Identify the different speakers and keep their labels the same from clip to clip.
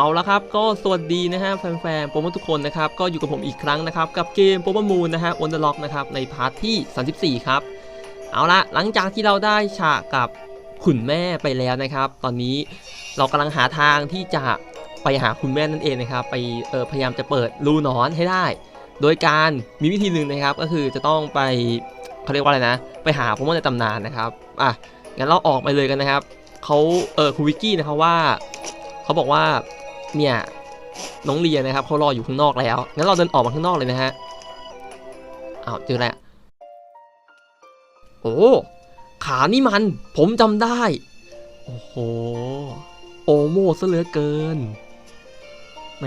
Speaker 1: เอาละครับก็สวัสดีนะฮะแฟนๆโปรโมททุกคนนะครับก็อยู่กับผมอีกครั้งนะครับกับเกมโปรโมมูลนะฮะอนเดอร์ล็อกนะครับในพาร์ทที่ 34 ครับเอาละหลังจากที่เราได้ฉากกับคุณแม่ไปแล้วนะครับ ตอนนี้เรากำลังหาทางที่จะไปหาคุณแม่นั่นเองนะครับไปเออพยายามจะเปิดรูนอนให้ได้ โดยการมีวิธีหนึ่งนะครับก็คือจะต้องไปเขาเรียกว่าอะไรนะ ไปหาโปรโมทในตำนานนะครับอะงั้นเราออกไปเลยกันนะครับเขาเออคุณวิกกี้นะครับว่าเขาบอกว่า เนี่ยน้องเลียนะครับเขารออยู่ข้างนอกแล้วงั้นเราเดินออกมาข้างนอกเลยนะฮะอ้าวเจอแล้วโอ้ขานี่มัน ผมจำได้ โอ้โหโอโมซะเหลือเกินแหม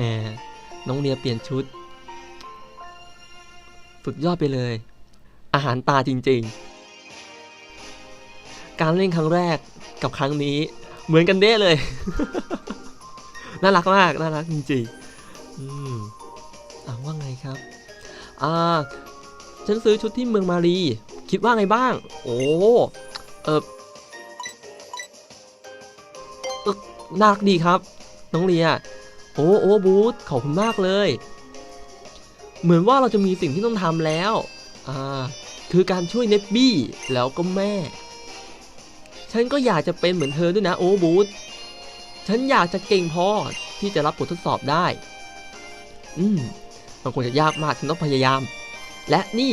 Speaker 1: น้องเลียเปลี่ยนชุด สุดยอดไปเลย อาหารตาจริงๆ การเล่นครั้งแรกกับครั้งนี้เหมือนกันเด้เลย น่ารักมากน่ารักจริงๆอืมอ่าว่าไงครับอ่าฉันซื้อชุดที่เมืองมารีคิดว่าไงบ้าง โอ้เออเออน่ารักดีครับ น้องเลีย โอ้โอ้บูธขอบคุณมากเลย เหมือนว่าเราจะมีสิ่งที่ต้องทำแล้วอ่าคือการช่วยเนบบี้แล้วก็แม่ ฉันก็อยากจะเป็นเหมือนเธอด้วยนะโอ้บูธ ฉันอยากจะเก่งพอที่จะรับบททดสอบได้ อืม มันคงจะยากมากฉันต้องพยายาม และนี่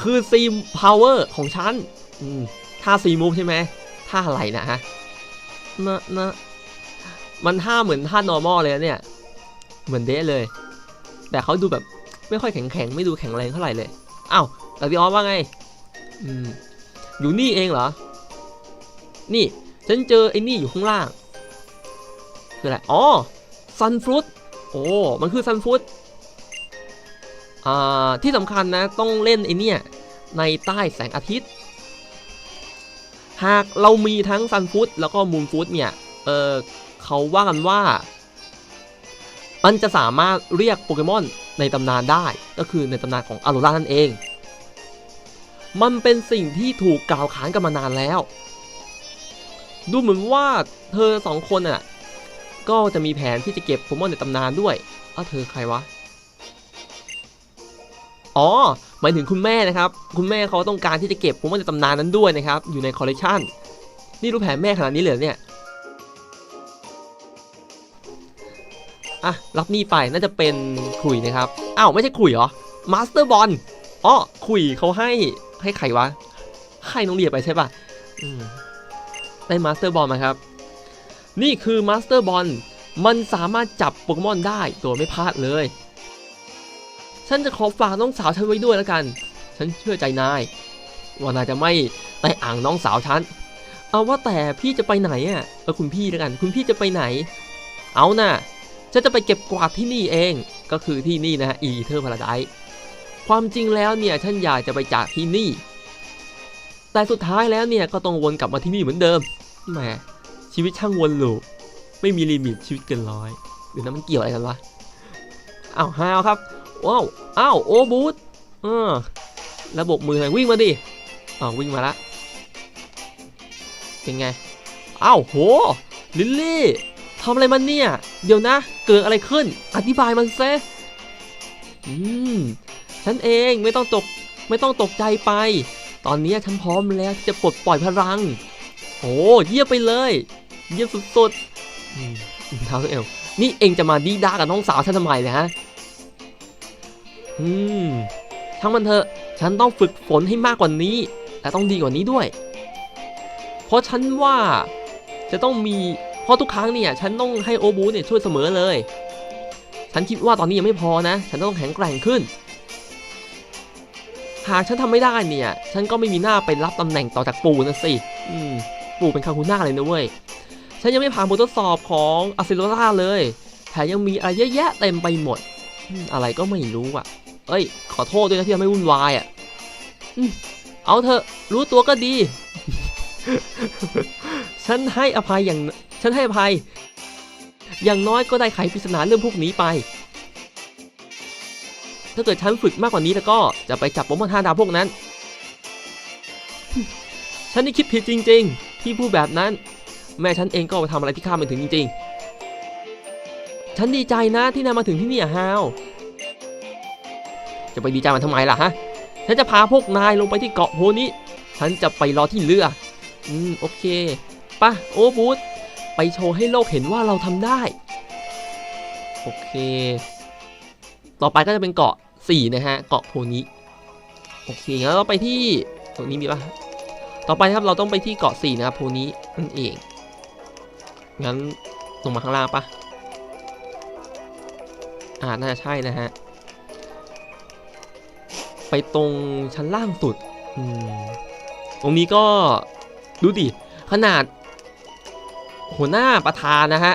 Speaker 1: คือซีมพาวเวอร์ของฉัน อืมท่าซีมูฟใช่ไหมท่าอะไรนะฮะนะนะมันท่าเหมือนท่า normal เลยเนี่ย เหมือนเดะเลย แต่เขาดูแบบไม่ค่อยแข็งแข็งไม่ดูแข็งแรงเท่าไหร่เลยอ้าวแต่พี่ออสว่าไง อืม อยู่นี่เองเหรอ นี่ ฉันเจอไอ้นี่อยู่ข้างล่าง คืออะไร อ๋อ ซันฟรุต โอ้ มันคือซันฟรุต อ่า ที่สำคัญนะ ต้องเล่นไอเนี่ย ในใต้แสงอาทิตย์ หากเรามีทั้งซันฟรุตแล้วก็มูนฟรุตเนี่ย เออเขาว่ากันว่า มันจะสามารถเรียกโปเกมอนในตำนานได้ ก็คือในตำนานของอ r โรรานั่นเอง มันเป็นสิ่งที่ถูกกล่าวขานกันมานานแล้วดูเหมือนว่าเธอสองคนอะ ก็จะมีแผนที่จะเก็บโปเกมอนในตำนานด้วยอ้าวเธอใครวะ อ๋อ หมายถึงคุณแม่นะครับ คุณแม่เขาต้องการที่จะเก็บโปเกมอนในตำนานนั้นด้วยนะครับ อยู่ในคอลเลกชันนี่รู้แผนแม่ขนาดนี้เลยเนี่ยอะ รับนี่ไปน่าจะเป็นขุยนะครับ อ้าวไม่ใช่ขุยเหรอ มาสเตอร์บอลอ๋อขุยเขาให้ให้ใครวะ ให้น้องเรียไปใช่ปะได้มาสเตอร์บอลมาครับ นี่คือมาสเตอร์บอลมันสามารถจับโปเกมอนได้โดยไม่พลาดเลย ฉันจะขอฝากน้องสาวฉันไว้ด้วยแล้วกัน ฉันเชื่อใจนาย ว่านายจะไม่ไต่อ่างน้องสาวฉัน เอาว่าแต่พี่จะไปไหนอะเออคุณพี่แล้วกัน คุณพี่จะไปไหน เอาน่ะฉันจะไปเก็บกวาดที่นี่เอง ก็คือที่นี่นะฮะอีเทอร์พาราไดความจริงแล้วเนี่ยฉันอยากจะไปจากที่นี่ แต่สุดท้ายแล้วเนี่ยก็ต้องวนกลับมาที่นี่เหมือนเดิมแหม ชีวิตช่างวนลูปไม่มีลิมิตชีวิตเกินร้อยหรือนั้นมันเกี่ยวอะไรกันวะอ้าวฮาวครับว้าวอ้าวโอบูธเออระบบมือหน่อยวิ่งมาดิอ้าววิ่งมาละเป็นไงอ้าวโหลิลลี่ทำอะไรมันเนี่ย เดี๋ยวนะ เกิดอะไรขึ้น อธิบายมันเซอืมฉันเองไม่ต้องตกไม่ต้องตกใจไป ตอนนี้ฉันพร้อมแล้วที่จะปลดปล่อยพลัง โอ้เยี่ยมไปเลย เยี่ยมสุดๆเท้าเอวนี่เองจะมาดีด้ากับน้องสาวฉันทำไมเนะฮะ อืมทั้งมันเถอะ ฉันต้องฝึกฝนให้มากกว่านี้และต้องดีกว่านี้ด้วย เพราะฉันว่าจะต้องมี เพราะทุกครั้งเนี่ย ฉันต้องให้โอบูเนี่ยช่วยเสมอเลย ฉันคิดว่าตอนนี้ยังไม่พอนะ ฉันต้องแข็งแกร่งขึ้น หากฉันทำไม่ได้เนี่ย ฉันก็ไม่มีหน้าไปรับตำแหน่งต่อจากปู่นะสิ อืม ปู่เป็นคาคูน่าเลยนะเว้ย ฉันยังไม่ผ่านบททดสอบของอาซิโลราเลย แถมยังมีอะไรเยอะแยะเต็มไปหมด อะไรก็ไม่รู้อะ เอ้ย ขอโทษด้วยนะที่ทำให้วุ่นวายอะเอาเถอะ รู้ตัวก็ดี ฉันให้อภัยอย่าง ฉันให้อภัย อย่างน้อยก็ได้ไขปริศนาเรื่องพวกนี้ไป ถ้าเกิดฉันฝึกมากกว่านี้แล้วก็จะไปจับโปเกมอนห้าดาวพวกนั้น ฉันนี่คิดผิดจริง ๆ ที่พูดแบบนั้น แม่ฉันเองก็ไปทำอะไรที่ข้ามไปถึงจริงๆ ฉันดีใจนะที่นายมาถึงที่นี่อะฮาว จะไปดีใจมันทำไมล่ะฮะ ฉันจะพาพวกนายลงไปที่เกาะโพนี้ ฉันจะไปรอที่เรือ อืมโอเคปะโอ้บูธไปโชว์ให้โลกเห็นว่าเราทำได้ โอเค ต่อไปก็จะเป็นเกาะ4นะฮะ เกาะโพนี้โอเคงั้นเราไปที่ตรงนี้มีปะต่อไปครับเราต้องไปที่เกาะ4นะครับโพนี้นั่นเอง งั้นลงมาข้างล่างปะอ่าน่าจะใช่นะฮะ ไปตรงชั้นล่างสุดอืมตรงนี้ก็ดูดิ ขนาด หัวหน้าประธานนะฮะ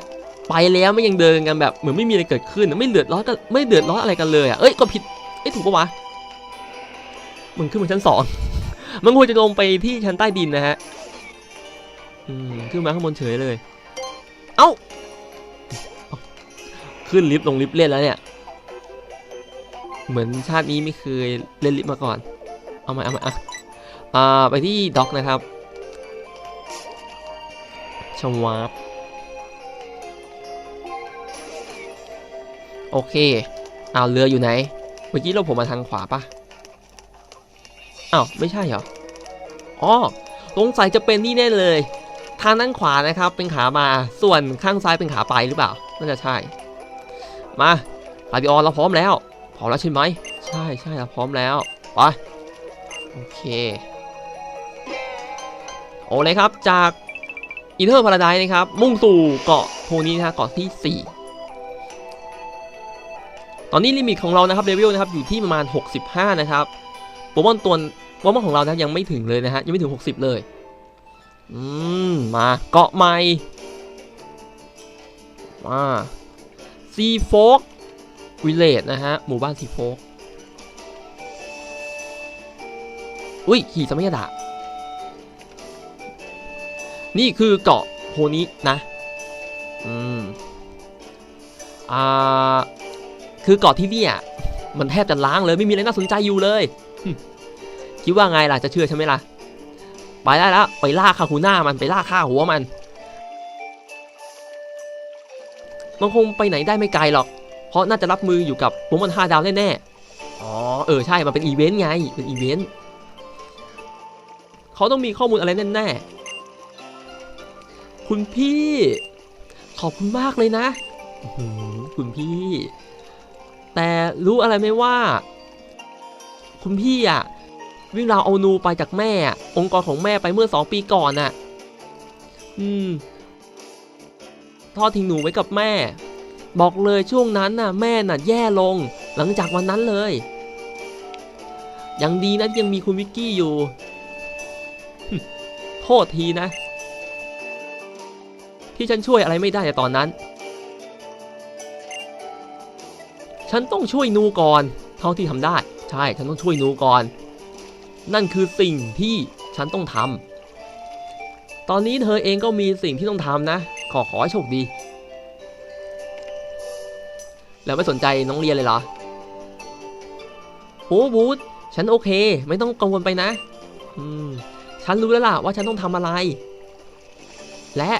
Speaker 1: ไปแล้วไม่ยังเดินกันแบบเหมือนไม่มีอะไรเกิดขึ้น ไม่เดือดร้อนกันไม่เดือดร้อนอะไรกันเลยอะ เอ้ย ก็ผิด เอ้ยถูกปะวะ มึงขึ้นมาชั้นสอง มันควรจะลงไปที่ชั้นใต้ดินนะฮะ อืม ขึ้นมาข้างบนเฉยเลย เอ้า ขึ้นลิฟต์ลงลิฟต์เล่นแล้วเนี่ย เหมือนชาตินี้ไม่เคยเล่นลิฟต์มาก่อน เอามาเอามาอะอ่าไปที่ด็อกนะครับชวาร์ปโอเคเอ้าเรืออยู่ไหน เมื่อกี้เราผมมาทางขวาปะอ้าวไม่ใช่เหรอ อ๋อสงสัยจะเป็นนี่แน่เลย ทางด้านขวานะครับเป็นขามาส่วนข้างซ้ายเป็นขาไปหรือเปล่าน่าจะใช่ มาลาบิออนเราพร้อมแล้วพร้อมแล้วใช่ไหมใช่ใช่เราพร้อมแล้วไปโอเคโอเลยครับจากอินเทอร์พาราไดนะครับ มุ่งสู่เกาะโพนี้นะฮะเกาะที่ 4 ตอนนี้ลิมิตของเรานะครับเลเวลนะครับอยู่ที่ประมาณ 65 นะครับโปรโมอนตัวโปรโมอนของเรานะยังไม่ถึงเลยนะฮะยังไม่ถึง 60 เลย อืม มาเกาะใหม่ มาซีโฟกวิเลจนะฮะ หมู่บ้านซีโฟกอุ้ย ขี่สมัยดานี่คือเกาะโพนี้นะ อืม อ่า คือเกาะที่นี่ยมันแทบจะล้างเลยไม่มีอะไรน่าสนใจอยู่เลย คิดว่าไงล่ะ จะเชื่อใช่ไหมล่ะ ไปได้แล้วไปล่าคาคูน่ามันไปล่าฆ่าหัวมัน มันคงไปไหนได้ไม่ไกลหรอก เพราะน่าจะรับมืออยู่กับโปรโมอนห้าดาวแน่ๆ อ๋อเออใช่ มันเป็นอีเวนต์ไง เป็นอีเวนต์เขาต้องมีข้อมูลอะไรแน่ๆ คุณพี่ ขอบคุณมากเลยนะอื้อหือคุณพี่ แต่รู้อะไรไหมว่า คุณพี่อะ วิ่งราวเอานูไปจากแม่ องค์กรของแม่ไปเมื่อสองปีก่อนน่ะ อืม ทอดทิ้งหนูไว้กับแม่ บอกเลยช่วงนั้นน่ะ แม่น่ะแย่ลง หลังจากวันนั้นเลย ยังดีนะยังมีคุณวิกกี้อยู่ โทษทีนะ ที่ฉันช่วยอะไรไม่ได้ในตอนนั้น ฉันต้องช่วยนูก่อน เท่าที่ทำได้ ใช่ ฉันต้องช่วยนูก่อน นั่นคือสิ่งที่ฉันต้องทำตอนนี้เธอเองก็มีสิ่งที่ต้องทำนะ ขอขอให้โชคดี แล้วไม่สนใจน้องเรียนเลยเหรอโอ้บูธฉันโอเค ไม่ต้องกังวลไปนะ อืม ฉันรู้แล้วล่ะว่าฉันต้องทำอะไร และ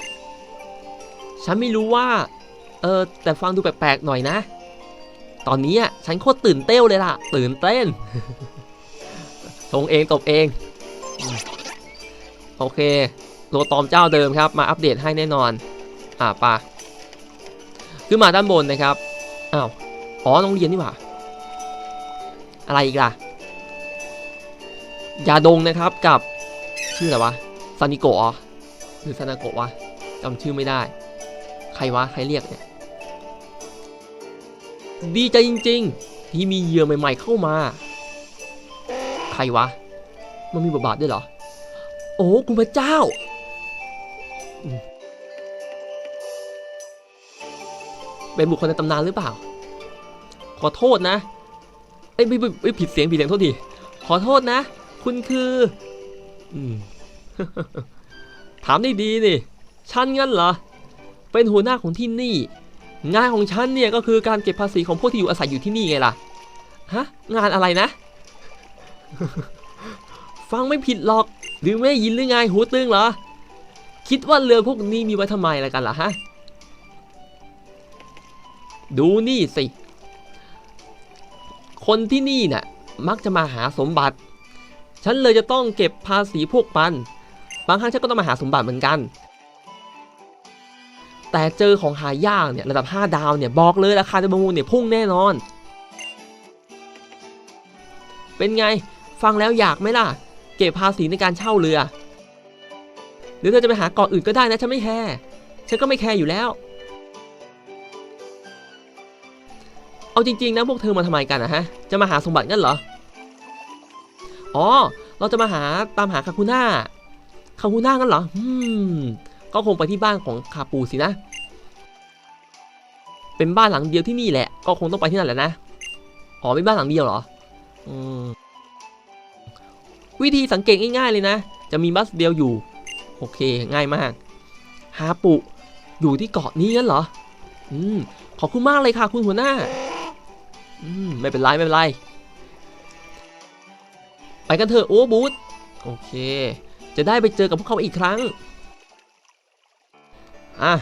Speaker 1: ฉันไม่รู้ว่า เออแต่ฟังดูแปลกๆหน่อยนะ ตอนนี้อะฉันโคตรตื่นเต้นเลยล่ะ ตื่นเต้น ชงเองตบเอง โอเค โลตอมเจ้าเดิมครับ มาอัปเดตให้แน่นอน อ่าปะขึ้นมาด้านบนนะครับ อ้าว อ๋อน้องเรียนนี่หว่า อะไรอีกล่ะ ยาดงนะครับกับชื่ออะไรวะซานิโกะหรอหรือซานาโกะวะจำชื่อไม่ได้ ใครวะ ใครเรียกเนี่ย ดีใจจริง ๆ ที่มีเหยื่อใหม่ ๆ เข้ามา ใครวะ มันมีบทบาทด้วยเหรอ โอ้คุณพระเจ้า เป็นบุคคลในตำนานหรือเปล่า ขอโทษนะ เอ้ยไม่ไม่ไม่ผิดเสียงผิดเสียงโทษที ขอโทษนะ คุณคืออืมถามได้ดีนี่ ฉันงั้นเหรอ เป็นหัวหน้าของที่นี่ งานของฉันเนี่ยก็คือการเก็บภาษีของพวกที่อยู่อาศัยอยู่ที่นี่ไงล่ะ ฮะ งานอะไรนะ ฟังไม่ผิดหรอก หรือไม่ยินหรือไงหูตึงเหรอ คิดว่าเรือพวกนี้มีไว้ทำไมอะไรกันล่ะฮะ ดูนี่สิ คนที่นี่น่ะ มักจะมาหาสมบัติ ฉันเลยจะต้องเก็บภาษีพวกมัน บางครั้งฉันก็ต้องมาหาสมบัติเหมือนกัน แต่เจอของหายากเนี่ยระดับ 5 ดาวเนี่ยบอกเลยราคาจะประมูลเนี่ยพุ่งแน่นอน เป็นไง ฟังแล้วอยากไหมล่ะ เก็บภาษีในการเช่าเรือ หรือเธอจะไปหาเกาะอื่นก็ได้นะฉันไม่แคร์ฉันก็ไม่แคร์อยู่แล้ว เอาจริง ๆ นะพวกเธอมาทำไมกันนะฮะ จะมาหาสมบัติงั้นเหรอ อ๋อ เราจะมาหาตามหาคาคูน่าคาคูน่างั้นเหรออืมก็คงไปที่บ้านของคาปูสินะ เป็นบ้านหลังเดียวที่นี่แหละ ก็คงต้องไปที่นั่นแหละนะ อ๋อเป็นบ้านหลังเดียวเหรอ อืม วิธีสังเกตง่ายๆเลยนะ จะมีบัสเดียวอยู่ โอเคง่ายมาก ฮาปุ อยู่ที่เกาะนี้งั้นเหรอ อืม ขอบคุณมากเลยค่ะคุณหัวหน้า อืม ไม่เป็นไรไม่เป็นไร ไปกันเถอะโอ้บูธโอเค จะได้ไปเจอกับพวกเขาอีกครั้ง อะ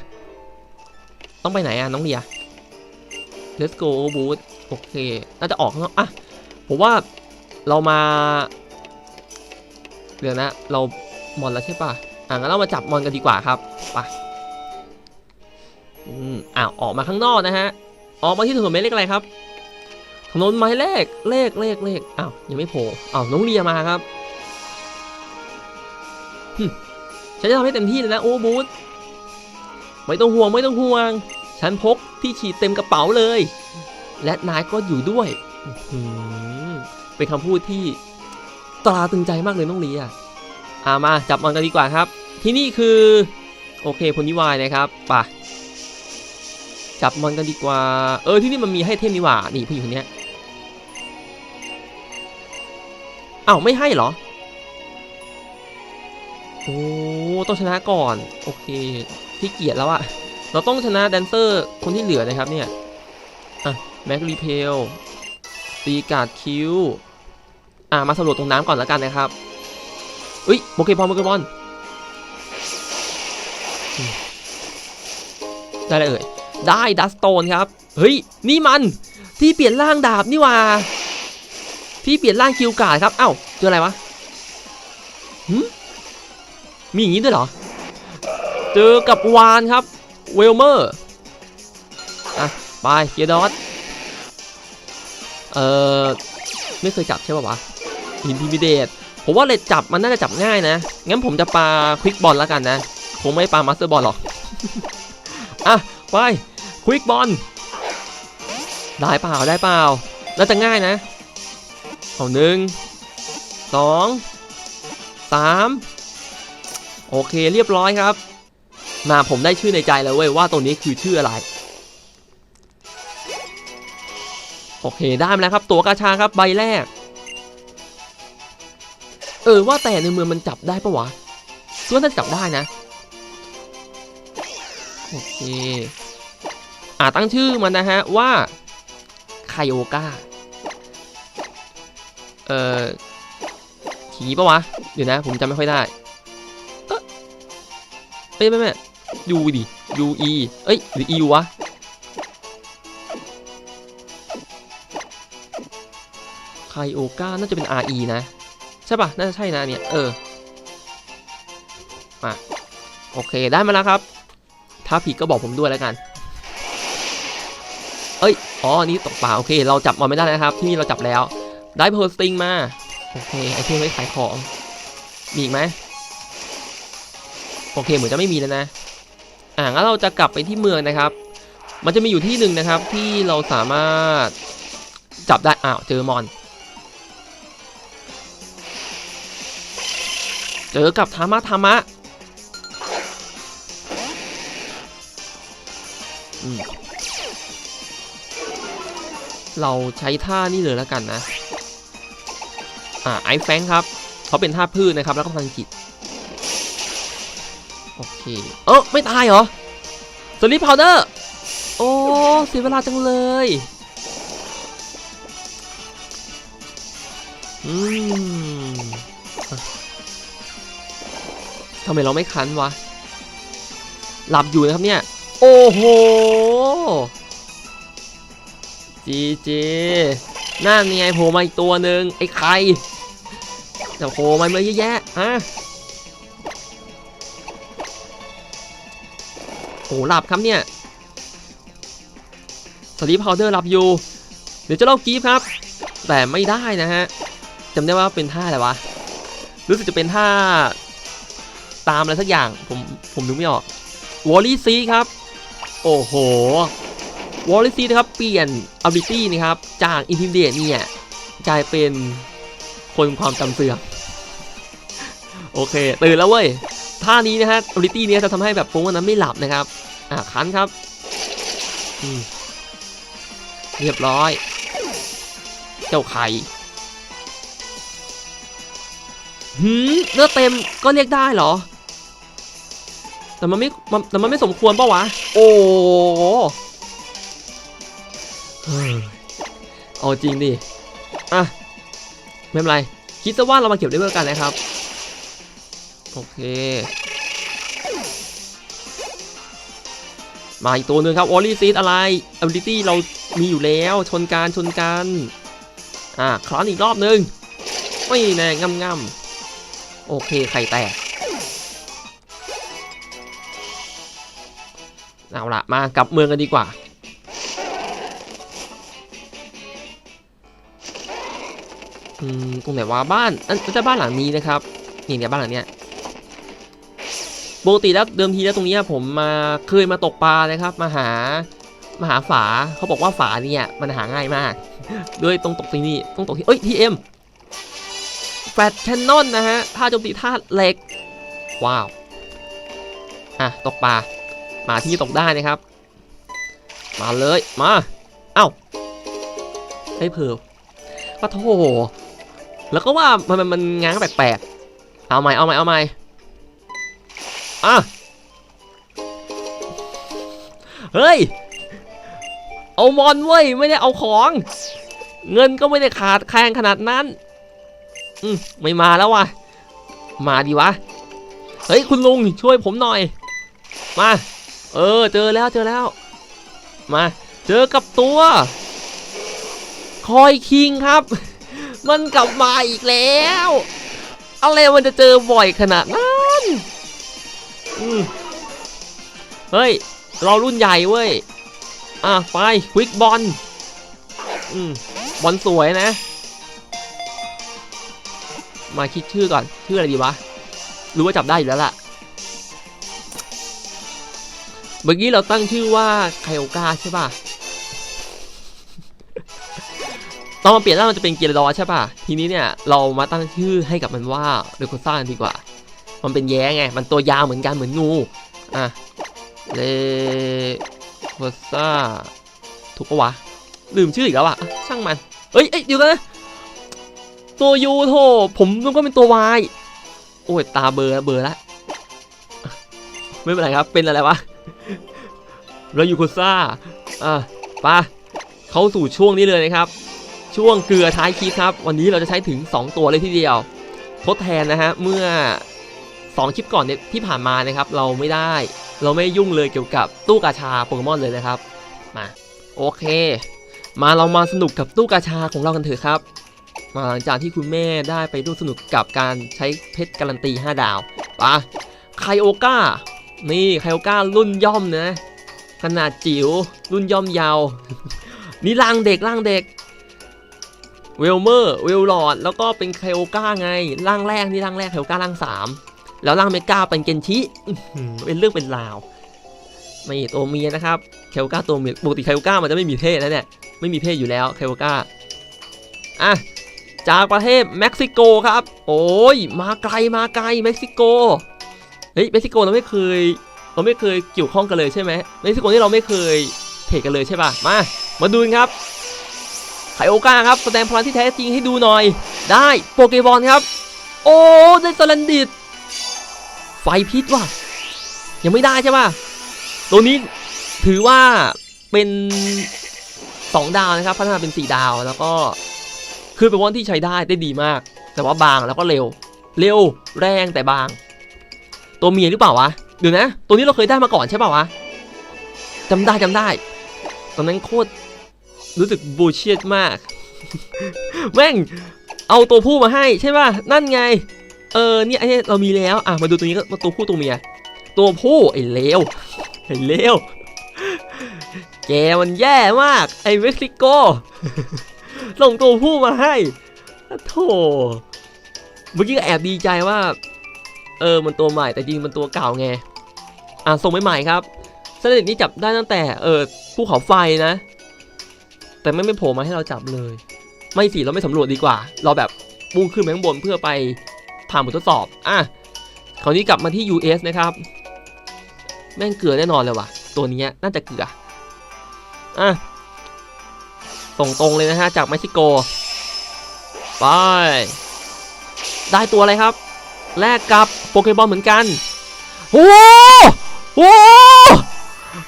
Speaker 1: ต้องไปไหนอะน้องเดีย let's go บูธโอเค น่าจะออกข้างนอกอะ ผมว่าเรามา เดี๋ยวนะ เรามอนแล้วใช่ปะอะงั้นเรามาจับมอนกันดีกว่าครับไปอืมอ้าวออกมาข้างนอกนะฮะ ออกมาที่ถนนหมายเลขอะไรครับถนนหมายเลขเลขเลขเลขอ้าวยังไม่โผล่อ้าวน้องเรียมาครับฉันจะทำให้เต็มที่เลยนะโอ้บูธไม่ต้องห่วงไม่ต้องห่วง ฉันพกที่ฉีดเต็มกระเป๋าเลย และนายก็อยู่ด้วยเป็นคำพูดที่ ตราตึงใจมากเลยน้องลีอ่ามาจับมันกันดีกว่าครับ ที่นี่คือ โอเคพลนิวายนะครับป่ะจับมันกันดีกว่า เออที่นี่มันมีให้เทมนี่หว่านี่ผู้หญิงคนเนี้ยอ้าวไม่ให้เหรอโอ้ต้องชนะก่อน โอเคที่เกียดแล้วอะเราต้องชนะแดนเซอร์คนที่เหลือนะครับเนี่ยอะแม็กรีเพลตีการ์ดคิว อะมาสำรวจตรงน้ำก่อนแล้วกันนะครับอุ้ยโปเกมอนโปเกมอนอืมได้เลยเอ่ยได้ดัสโตนครับ เฮ้ย นี่มันที่เปลี่ยนร่างดาบนี่ว่า ที่เปลี่ยนร่างคิวการ์ดครับ เอ้าเจออะไรวะหืมมีอย่างนี้ด้วยเหรอ เจอกับวานครับเวลเมอร์อะไปเกียดอสเอ่อไม่เคยจับใช่ป่าวะ อินทิมิเดตผมว่าเลดจับมันน่าจะจับง่ายนะ งั้นผมจะปาควิกบอลแล้วกันนะ ผมไม่ปามาสเตอร์บอลหรอก อะ ไป ควิกบอล ได้เปล่าได้เปล่า น่าจะง่ายนะ เอาหนึ่ง สอง สาม โอเคเรียบร้อยครับ มาผมได้ชื่อในใจแล้วเว้ยว่าตัวนี้คือชื่ออะไร โอเคได้แล้วครับ ตัวกาชาครับใบแรก เออว่าแต่ในเมืองมันจับได้ปะวะคิดว่าน่าจับได้นะ โอเค อ่าตั้งชื่อมันนะฮะว่าไคโอกาเอ่อขี่ปะวะ เดี๋ยวนะ ผมจำไม่ค่อยได้ เอ้ยไม่ไม่ยูดิยูอีเอ้ยหรืออีวะไคโอกาน่าจะเป็น RE นะ ช่ปะน่าจะใช่นะเนี่ยเออมาโอเคได้มาแล้วครับ ถ้าผิดก็บอกผมด้วยแล้วกัน เอ้ยอ๋อนี่ตกปลาโอเค เราจับมันไม่ได้นะครับที่นี่เราจับแล้ว ได้เพอร์สติงมาโอเคไอเทมไว้ขายของมีอีกไหมโอเคเหมือนจะไม่มีแล้วนะอ่างั้นเราจะกลับไปที่เมืองนะครับ มันจะมีอยู่ที่หนึ่งนะครับที่เราสามารถจับได้อ้าวเจอมอน เจอกับธามะธามะเราใช้ท่านี่เลยแล้วกันนะ อ่าไอแฟงครับ เขาเป็นท่าพืชนะครับ แล้วก็พลังจิต โอเค เออไม่ตายเหรอสลิปพาวเดอร์ โอ้เสียเวลาจังเลย อืม ทำไมเราไม่คันวะ หลับอยู่นะครับเนี่ย โอ้โห จีจีนั่นไงโผล่มาอีกตัวหนึ่งไอ้ไข่แต่โผล่มาเมื่อเยอะแยะอะโอ้หลับครับเนี่ยสลีปพาวเดอร์หลับอยู่ เดี๋ยวจะเล่ากีฟครับ แต่ไม่ได้นะฮะจำได้ว่าเป็นท่าอะไรวะ รู้สึกจะเป็นท่า ตามอะไรสักอย่าง ผมผมนึกไม่ออกวอลลี่ซีครับ โอ้โหวอลลี่ซีนะครับ เปลี่ยน ability นะครับ จาก intimidate เนี่ยกลายเป็นคนความจำเสื่อมโอเค ตื่นแล้วเว้ยท่านี้นะฮะ ability เนี้ยจะทำให้แบบโป้งนั้นไม่หลับนะครับ อะคันครับเรียบร้อย เจ้าไข่หืมเลือดเต็มก็เรียกได้เหรอ แต่มันไม่มันแต่มันไม่สมควรปะวะ โอ้เฮ้ยเอาจริงดิ อะ ไม่เป็นไร คิดซะว่าเรามาเก็บได้เพื่อกันนะครับ โอเค มาอีกตัวหนึ่งครับวอลลี่ซีดอะไร ability เรามีอยู่แล้ว ชนการชนกัน อะครั้นอีกรอบหนึ่งไม่แน่งำงำๆโอเค ไข่แตก เอาละมากลับเมืองกันดีกว่า อืมตรงไหนวะบ้านอันจะบ้านหลังนี้นะครับนี่เนี่ยบ้านหลังเนี้ยปกติแล้วเดิมทีแล้วตรงเนี้ยผมมาเคยมาตกปลานะครับ มาหามาหาฝาเขาบอกว่าฝาเนี่ยมันหาง่ายมาก ด้วยตรงตกที่นี่ตรงตกที่เอ้ยทีเอ็มแฟลชแคนนอนนะฮะท่าโจมตีท่าเหล็ก ว้าว อะ ตกปลา มาที่ตกได้นะครับ มาเลยมาเอ้าให้เพิ่มปะโถแล้วก็ว่ามันมันมันง้างแปลกๆเอาใหม่เอาใหม่เอาใหม่อะเฮ้ย เอามอนเว้ยไม่ได้เอาของ เงินก็ไม่ได้ขาดแคลงขนาดนั้น อืมไม่มาแล้ววะมาดีวะ เฮ้ย คุณลุงช่วยผมหน่อย มา เออ เจอแล้วเจอแล้ว มา เจอกับตัว คอยคิงครับ มันกลับมาอีกแล้ว อะไรมันจะเจอบ่อยขนาดนั้นเฮ้ย เรารุ่นใหญ่เว้ย อะ ไป ควิกบอลอืมบอลสวยนะ มาคิดชื่อก่อน ชื่ออะไรดีวะ รู้ว่าจับได้อยู่แล้วล่ะ เมื่อกี้เราตั้งชื่อว่าไคโอกาใช่ป่ะตอนมาเปลี่ยนร่างมันจะเป็นเกียร์ดอใช่ป่ะ ทีนี้เนี่ยเรามาตั้งชื่อให้กับมันว่าเรโคซ่าดีกว่า มันเป็นแย้ไง มันตัวยาวเหมือนกันเหมือนงู อะเลโคซ่าถูกปะวะ ลืมชื่ออีกแล้วอะ ช่างมัน เอ้ยเอ้ยเดี๋ยวกันนะตัวยูโถผมนึกว่าเป็นตัววาย โอ้ยตาเบลอร์เบลอร์ละ ไม่เป็นไรครับ เป็นอะไรวะ เราอยู่โคซ่าอะไปะเข้าสู่ช่วงนี้เลยนะครับ ช่วงเกลือท้ายคลิปครับ วันนี้เราจะใช้ถึง 2 ตัวเลยทีเดียว ทดแทนนะฮะ เมื่อ 2 คลิปก่อนเนี่ยที่ผ่านมานะครับ เราไม่ได้ เราไม่ยุ่งเลยเกี่ยวกับตู้กาชาโปเกมอนเลยนะครับ มา โอเค มาเรามาสนุกกับตู้กาชาของเรากันเถอะครับ มาหลังจากที่คุณแม่ได้ไปร่วมสนุกกับการใช้เพชรการันตี 5 ดาวไปะไคโอก้านี่ไคโอก้ารุ่นย่อมนะ ขนาดจิ๋วรุ่นย่อมยาว นี่ร่างเด็กร่างเด็กเวลเมอร์เวลลอดแล้วก็เป็นไคโอก้าไงร่างแรกนี่ร่างแรกไคโอก้าร่างสามแล้วร่างเมกาเป็นเกนชิเป็นเรื่องเป็นราวไม่ตัวเมียนะครับไคโอก้าตัวเมียปกติไคโอก้ามันจะไม่มีเพศนะเนี่ยไม่มีเพศอยู่แล้วไคโอก้าอะจากประเทศเม็กซิโกครับ โอ้ยมาไกลมาไกลเม็กซิโกเฮ้ยเม็กซิโกเราไม่เคย เราไม่เคยเกี่ยวข้องกันเลยใช่ไหมเม็กซิโกนี่เราไม่เคยเทรดกันเลยใช่ป่ะมา มาดูกันครับไคโอกาครับแสดงพลังที่แท้จริงให้ดูหน่อย ได้โปเกบอลครับ โอ้ได้สลันดิตไฟพิษว่ะยังไม่ได้ใช่ป่ะตัวนี้ถือว่าเป็น 2 ดาวนะครับ พัฒนาเป็น 4 ดาวแล้วก็คือเป็นวันที่ใช้ได้ได้ดีมาก แต่ว่าบางแล้วก็เร็ว เร็วแรงแต่บาง ตัวเมียหรือเปล่าวะ เดี๋ยวนะ ตัวนี้เราเคยได้มาก่อนใช่ป่าวะจำได้จำได้ ตอนนั้นโคตรรู้สึกบูเชียดมาก แม่ง เอาตัวผู้มาให้ใช่ป่ะ นั่นไง เออเนี่ยไอ้เนี่ยเรามีแล้ว อะ มาดูตัวนี้ก็ตัวผู้ตัวเมีย ตัวผู้ไอ้เลว ไอ้เลว แกมันแย่มาก ไอ้เม็กซิโก ส่งตัวผู้มาให้โธ่เมื่อกี้ก็แอบดีใจว่า เออ มันตัวใหม่แต่จริงมันตัวเก่าไง อะส่งใหม่ๆครับเสด็จนี้จับได้ตั้งแต่เออภูเขาไฟนะ แต่ไม่ไม่โผล่มาให้เราจับเลย ไม่สิเราไม่สำรวจดีกว่า เราแบบมุ่งขึ้นไปข้างบนเพื่อไปผ่านบททดสอบอะคราวนี้กลับมาที่ US นะครับ แม่งเกลือแน่นอนเลยว่ะ ตัวนี้น่าจะเกลืออะส่งตรงเลยนะฮะจากเม็กซิโกไปได้ตัวอะไรครับ แลกกับโปเกบอลเหมือนกันโอ้ โห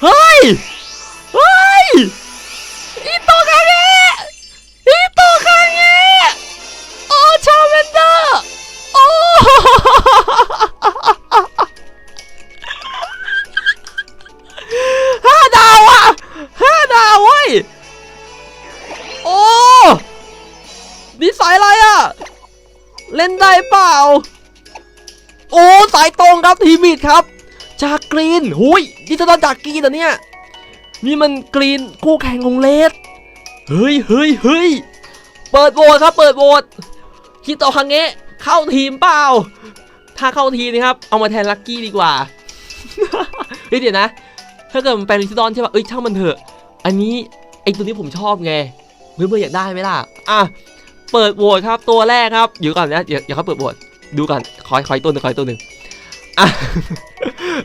Speaker 1: เฮ้ยเฮ้ยอีโตคาเงะอีโตคาเงะโอ้ชาเวนเดอร์โอ้ห้าดาวอะห้าดาวเว้ยโอ้นี่สายอะไรอะ เล่นได้เปล่า โอ้ สายตรงครับทีมิดครับ จากกรีนหุยนี่จะต้องจากกรีนเหรอเนี่ย นี่มันกรีนคู่แข่งของเลสเฮ้ยเฮ้ยเฮ้ยเปิดโหวตครับ เปิดโหวตคิดต่อคังเงะเข้าทีมเปล่า ถ้าเข้าทีมนะครับ เอามาแทนลักกี้ดีกว่าเฮ้ยเดี๋ยวนะ ถ้าเกิดมันเป็นลิซิดอนใช่ป่ะเอ้ยช่างมันเถอะ อันนี้ไอตัวนี้ผมชอบไงเพื่อนๆอยากได้ไหมล่ะ อะ เปิดโหวตครับตัวแรกครับ อยู่ก่อนนะอย่าอย่าเขาเปิดโหวตดูก่อนคอยคอยตัวหนึ่งคอยตัวหนึ่ง อะ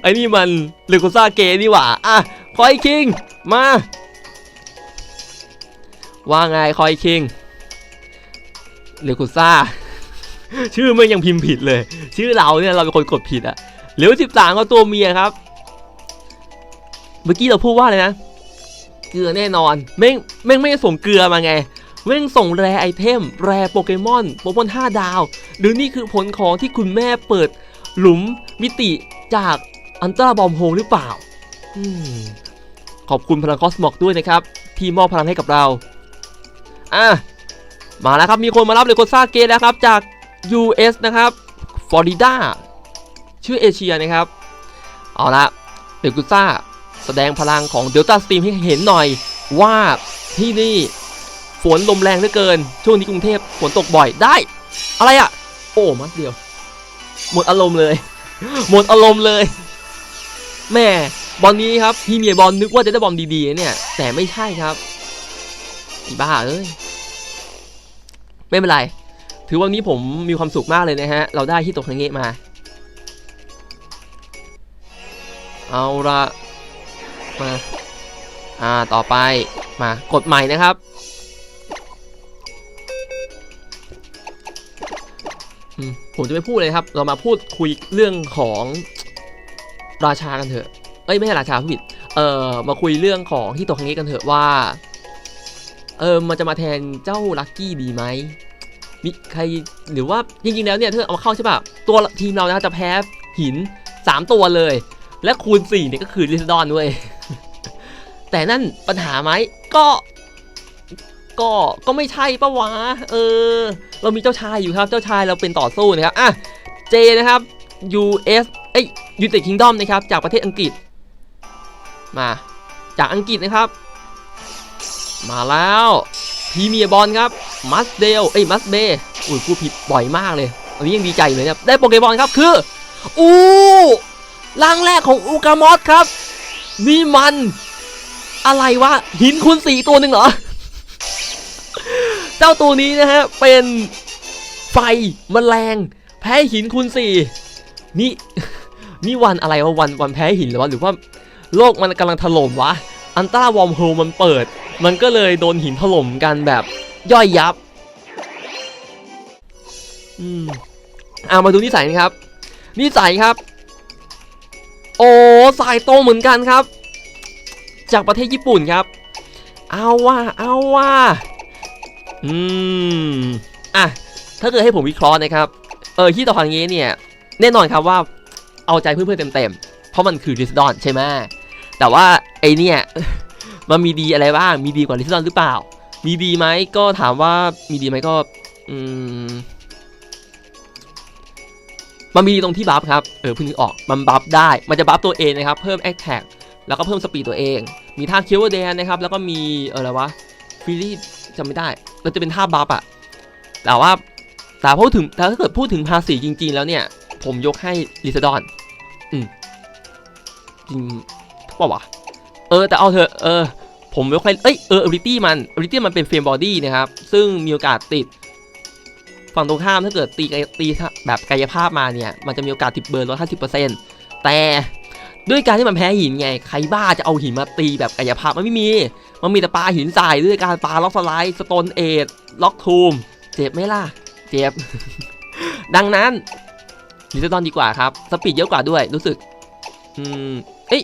Speaker 1: ไอ้นี่มันเลโกซ่าเกนี่หว่าอะคอยคิง มา ว่าไงคอยคิงเลโกซ่าชื่อมันยังพิมพ์ผิดเลย ชื่อเราเนี่ยเราเป็นคนกดผิดอะเหลือสิบสามก็ตัวเมียครับ เมื่อกี้เราพูดว่าอะไรนะเกลือแน่นอนแม่งแม่งไม่ส่งเกลือมาไงแม่งส่งแรไอเทม แรโปเกมอนโปเกมอน 5 ดาว หรือนี่คือผลของที่คุณแม่เปิดหลุม มิติจากอันตราบอมโฮหรือเปล่าอขอบคุณพลังคอสมอกด้วยนะครับ ที่มอบพลังให้กับเรา อะ มาแล้วครับ มีคนมารับเลโกซ่าเกตแล้วครับ จาก US นะครับฟลอริดาชื่อเอเชียนะครับ เอาละเดลโกซ่าแสดงพลังของเดลต้าสตรีมให้เห็นหน่อยว่าที่นี่ฝนลมแรงเหลือเกิน ช่วงนี้กรุงเทพฝนตกบ่อยได้ อะไรอะ่ะ โอ้มัดเดียว หมดอารมณ์เลย หมดอารมณ์เลย แม่บอลนี้ครับพี่เมียบอลนึกว่าจะได้บอลดีๆเนี่ย แต่ไม่ใช่ครับอีบ้าเอ้ยไม่เป็นไร ถือว่าวันนี้ผมมีความสุขมากเลยนะฮะ เราได้ที่ตกคังเงะมา เอาละมา อ่า ต่อไป มา กดใหม่นะครับ ผมจะไม่พูดเลยครับ เรามาพูดคุยเรื่องของราชากันเถอะ เอ้ยไม่ใช่ราชาผู้ผิด เอ่อมาคุยเรื่องของที่ตกครั้งนี้กันเถอะว่า เออมันจะมาแทนเจ้าลักกี้ดีไหมมีใครหรือว่าจริงๆแล้วเนี่ยถ้าเอามาเข้าใช่ป่ะตัวทีมเรานะจะแพ้หิน 3 ตัวเลย และคูณ4เนี่ยก็คือลิซดอนด้วยแต่นั่นปัญหาไหมก็ ก็ก็ไม่ใช่ปะวะเออ เรามีเจ้าชายอยู่ครับ เจ้าชายเราเป็นต่อสู้นะครับอะเจนะครับ US เอ้ยยูเต็ดคิงดอมนะครับ จากประเทศอังกฤษ มา จากอังกฤษนะครับ มาแล้วพีเมียบอลครับมัสเดลเอ้ยมัสเบอุ้ยพูดผิดบ่อยมากเลยอันนี้ยังดีใจเลยเนี่ยได้โปเกมอนครับคืออู้ร่างแรกของอูกามอสครับ นี่มัน อะไรวะหินคูณสีตัวหนึ่งเหรอ เจ้าตัวนี้นะฮะ เป็นไฟมแมลง แพ้หินคูณสี่นี่นี่วันอะไรวะวันวันแพ้หินหรือวะหรือว่าโลกมันกำลังถล่มวะอันต้าวอมโฮมันเปิด มันก็เลยโดนหินถล่มกันแบบย่อยยับอืมอ่ามาดูนิสัยนะครับ นิสัยครับ โอ้สายโตเหมือนกันครับ จากประเทศญี่ปุ่นครับ เอาว่าเอาว่า อืมอะถ้าเกิดให้ผมวิเคราะห์นะครับ เออที่ต่อทางนี้เนี่ย แน่นอนครับว่าเอาใจเพื่อนๆเต็มๆ เพราะมันคือริสดอนใช่ไหมแต่ว่าไอเนี่ยมันมีดีอะไรบ้าง มีดีกว่าลิซดอนหรือเปล่า มีดีไหมก็ถามว่ามีดีไหมก็ อืมมันมีดีตรงที่บัฟครับ เออเพิ่งนึกออก มันบัฟได้ มันจะบัฟตัวเองนะครับ เพิ่มแอคแท็กแล้วก็เพิ่มสปีดตัวเอง มีท่าเคียวแดนนะครับ แล้วก็มีเอออะไรวะฟิลี่ จำไม่ได้ มันจะเป็นท่าบัฟอะแต่ว่าแต่พูดถึงถ้าเกิดพูดถึงภาษีจริง ๆ แล้วเนี่ย ผมยกให้ลิซดอน อืมจริงเปล่าวะเออแต่เอาเถอะเออ ผมยกให้เอ้ยเออ ability มัน ability มันเป็นเฟรมบอดี้นะครับ ซึ่งมีโอกาสติด ฝั่งตรงข้ามถ้าเกิดตีกายตีแบบกายภาพมาเนี่ย มันจะมีโอกาสติดเบิร์นร้อยห้าสิบเปอร์เซ็นต์แต่ด้วยการที่มันแพ้หินไง ใครบ้าจะเอาหินมาตีแบบกายภาพมันไม่มี มันมีแต่ปลาหินใส่ด้วยการปลาล็อกสไลด์สโตนเอทล็อกทูมเจ็บไหมล่ะ เจ็บ ดังนั้นลิซดอนดีกว่าครับ สปีดเยอะกว่าด้วยรู้สึก อืม เอ้ย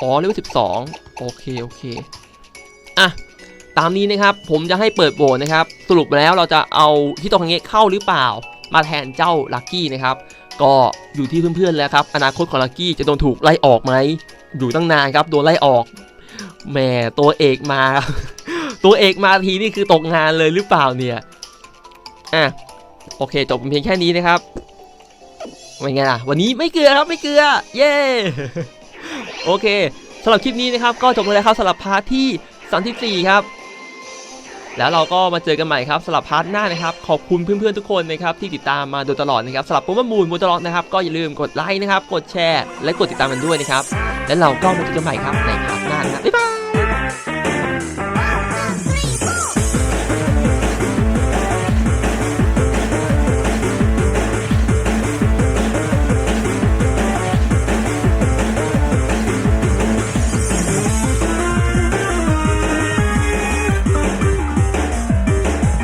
Speaker 1: อ๋อเลเวลสิบสองโอเค โอเค อะ ตามนี้นะครับ ผมจะให้เปิดโบนนะครับ สรุปแล้วเราจะเอาที่ตรงนี้เข้าหรือเปล่า มาแทนเจ้าลักกี้นะครับ ก็อยู่ที่เพื่อนๆแล้วครับ อนาคตของลักกี้จะโดนถูกไล่ออกไหม อยู่ตั้งนานครับ โดนไล่ออก แหมตัวเอกมาตัวเอกมาทีนี่คือตกงานเลยหรือเปล่าเนี่ยอะโอเคจบเพียงแค่นี้นะครับเป็นไงล่ะวันนี้ไม่เกลือครับไม่เกลือ เย้โอเคสำหรับคลิปนี้นะครับ ก็จบไปแล้วครับสำหรับพาร์ทที่ 34 ครับ แล้วเราก็มาเจอกันใหม่ครับสำหรับพาร์ทหน้านะครับ ขอบคุณเพื่อนๆทุกคนนะครับที่ติดตามมาโดยตลอดนะครับสำหรับปรโมมูลโมตลอดนะครับ ก็อย่าลืมกดไลค์นะครับ กดแชร์ และกดติดตามกันด้วยนะครับ แล้วเราก็มาเจอกันใหม่ครับในพาร์ทหน้านะครับบ๊ายบาย